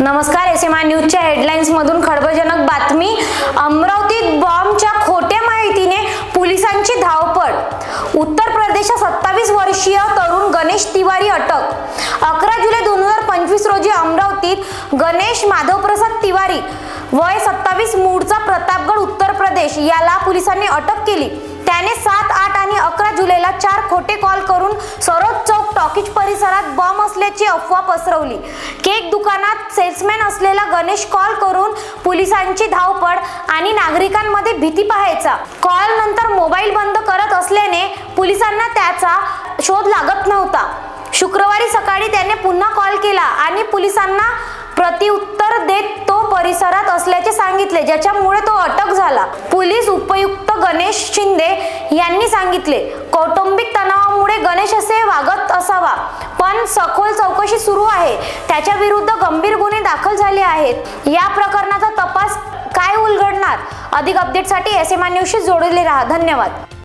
नमस्कार S M I न्यूजच्या headlines मधून खळबळजनक बातमी. अमरावतीत बॉम्बच्या खोट्या माहितीने पोलिसांची धावपळ. उत्तर प्रदेशात सत्तावीस वर्षीय तरुण गणेश तिवारी अटक. अकरा जुलै दोन हजार पंचवीस रोजी अमरावतीत गणेश माधवप्रसाद तिवारी वय सत्तावीस मूळचा प्रतापगड उत्तर प्रदेश याला पोलिसांनी अटक केली. त्याने सात आठ आणि अकरा जुलैला चार खोटे कॉल करून सरोज चौक टॉकीज परिसरात बॉम्ब असल्याची अफवा पसरवली. केक दुकान सेल्समॅन असलेला गणेश कॉल करून पोलिसांची धावपळ आणि नागरिकांमध्ये भीती पाहायचा. कॉल नंतर मोबाईल बंद करत असल्याने पोलिसांना त्याचा शोध लागत नव्हता. शुक्रवारी सकाळी त्याने पुन्हा कॉल केला आणि पोलिसांना प्रतिउत्तर देत तो परिसरात असल्याचे सांगितले ज्याच्यामुळे तो अटक झाला. पोलीस उपयुक्त गणेश शिंदे यांनी सांगितले कौटुंबिक तणावामुळे गणेश असे वागत असावा पण सखोल चौकशी सुरू आहे. त्याच्या विरुद्ध गंभीर गुन्हे दाखल झाले आहेत. या प्रकरणाचा तपास काय उलगडणार? अधिक अपडेटसाठी एस एम न्यूजशी जोडले राहा. धन्यवाद.